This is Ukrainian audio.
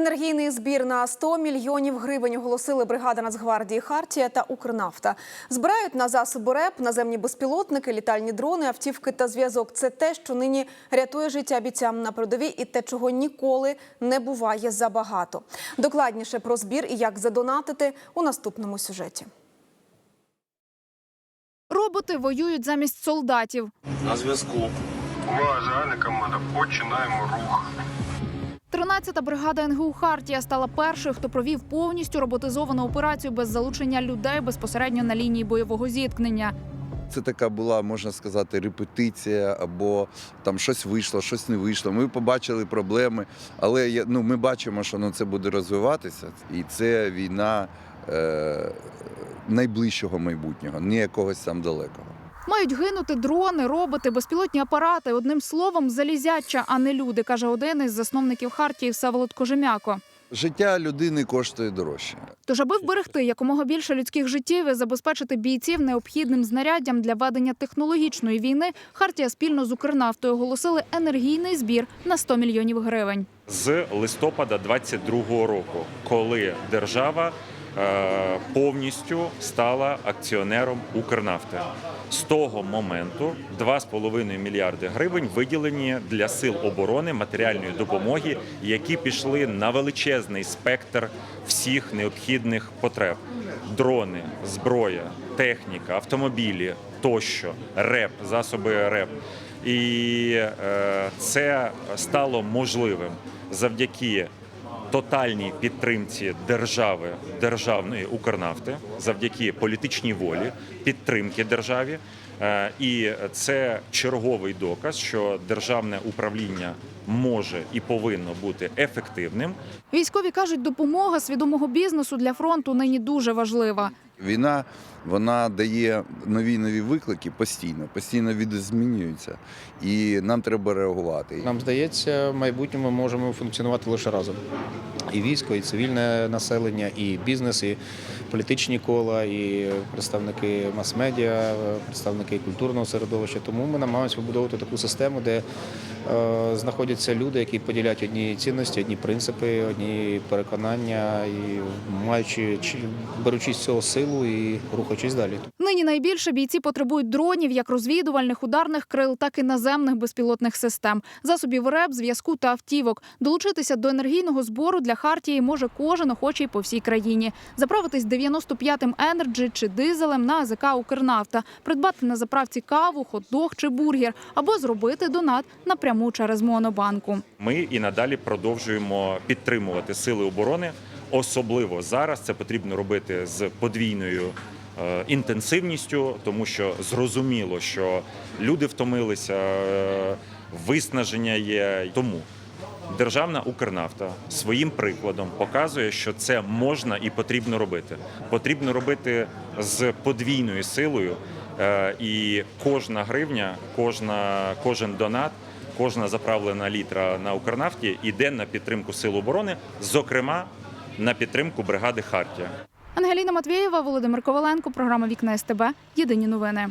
Енергійний збір на 100 мільйонів гривень оголосили бригада Нацгвардії Хартія та Укрнафта. Збирають на засоби РЕП, наземні безпілотники, літальні дрони, автівки та зв'язок. Це те, що нині рятує життя бійцям на передовій, і те, чого ніколи не буває забагато. Докладніше про збір і як задонатити у наступному сюжеті. Роботи воюють замість солдатів. На зв'язку. Увага, загальна команда. Починаємо рух. 13-та бригада НГУ Хартія стала першою, хто провів повністю роботизовану операцію без залучення людей безпосередньо на лінії бойового зіткнення. Це така була, можна сказати, репетиція, або там щось вийшло, щось не вийшло. Ми побачили проблеми, але ну, ми бачимо, що ну, це буде розвиватися, і це війна е, найближчого майбутнього, не якогось там далекого. Мають гинути дрони, роботи, безпілотні апарати. Одним словом, залізяча, а не люди, каже один із засновників Хартії Всеволод Кожем'яко. Життя людини коштує дорожче. Тож, аби вберегти якомога більше людських життів і забезпечити бійців необхідним знаряддям для ведення технологічної війни, Хартія спільно з Укрнафтою оголосили енергійний збір на 100 мільйонів гривень. з листопада 22-го року, коли держава повністю стала акціонером Укрнафти. З того моменту 2,5 мільярди гривень виділені для сил оборони матеріальної допомоги, які пішли на величезний спектр всіх необхідних потреб: дрони, зброя, техніка, автомобілі тощо, РЕП, засоби РЕП. І е, це стало можливим завдяки тотальній підтримці держави, державної Укрнафти, завдяки політичній волі, підтримки державі. Е, І це черговий доказ, що державне управління може і повинно бути ефективним. Військові кажуть, допомога свідомого бізнесу для фронту нині дуже важлива. Війна вона дає нові нові виклики постійно, постійно відзмінюються, і нам треба реагувати. Нам здається, в майбутньому ми можемо функціонувати лише разом. І військо, і цивільне населення, і бізнес, і політичні кола, і представники мас-медіа, представники культурного середовища. Тому ми намагаємося побудовувати таку систему, де е, знаходяться люди, які поділяють одні цінності, одні принципи, одні переконання, і маючи чи- беручись з цього силу і рухаючись далі. Нині найбільше бійці потребують дронів, як розвідувальних ударних крил, так і наземних безпілотних систем, засобів РЕП, зв'язку та автівок. Долучитися до енергійного збору для Хартії може кожен охочий по всій країні. Заправитись 95-м Енерджі чи дизелем на АЗК Укрнафта, придбати на заправці каву, хот-дог чи бургер або зробити донат напряму через Монобанку. Ми і надалі продовжуємо підтримувати сили оборони. Особливо зараз це потрібно робити з подвійною е, інтенсивністю, тому що зрозуміло, що люди втомилися, е, виснаження є. Тому державна Укрнафта своїм прикладом показує, що це можна і потрібно робити. Потрібно робити з подвійною силою, е, і кожна гривня, кожна, кожен донат. Кожна заправлена літра на Укрнафті йде на підтримку сил оборони, зокрема на підтримку бригади Хартія. Ангеліна Матвієва, Володимир Коваленко, програма Вікна СТБ. Єдині новини.